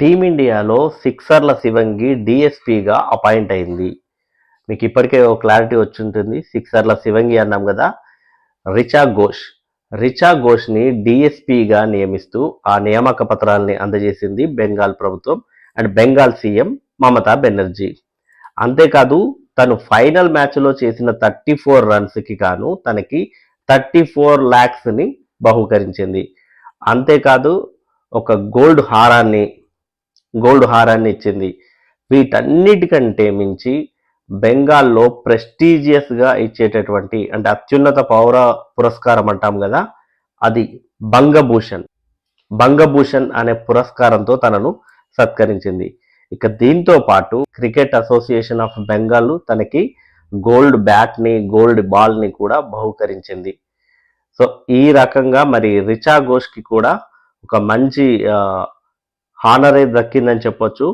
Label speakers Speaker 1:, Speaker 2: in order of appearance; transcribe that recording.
Speaker 1: టీమిండియాలో సిక్సర్ల శివంగి డిఎస్పిగా appoint అయింది. మీకు ఇప్పటికే ఒక క్లారిటీ వచ్చింటుంది. సిక్సర్ల శివంగి అన్నాం కదా రిచా ఘోష్. రిచా ఘోష్ని డిఎస్పిగా నియమిస్తూ ఆ నియామక పత్రాలని అందజేసింది బెంగాల్ ప్రభుత్వం అండ్ బెంగాల్ సీఎం మమతా బెనర్జీ. అంతేకాదు తను ఫైనల్ మ్యాచ్లో చేసిన థర్టీ ఫోర్ రన్స్కి గాను తనకి థర్టీ ఫోర్ ల్యాక్స్ని బహుకరించింది. అంతేకాదు ఒక గోల్డ్ హారాన్ని గోల్డ్ హారాన్ని ఇచ్చింది. వీటన్నిటికంటే మించి బెంగాల్లో ప్రెస్టీజియస్గా ఇచ్చేటటువంటి అంటే అత్యున్నత పౌర పురస్కారం అంటాం కదా అది బంగభూషణ్. బంగభూషణ్ అనే పురస్కారంతో తనను సత్కరించింది. ఇక దీంతో పాటు క్రికెట్ అసోసియేషన్ ఆఫ్ బెంగాల్ తనకి గోల్డ్ బ్యాట్ని గోల్డ్ బాల్ని కూడా బహుకరించింది. సో ఈ రకంగా మరి రిచా ఘోష్కి కూడా ఒక మంచి హానరే దక్కిందని చెప్పొచ్చు.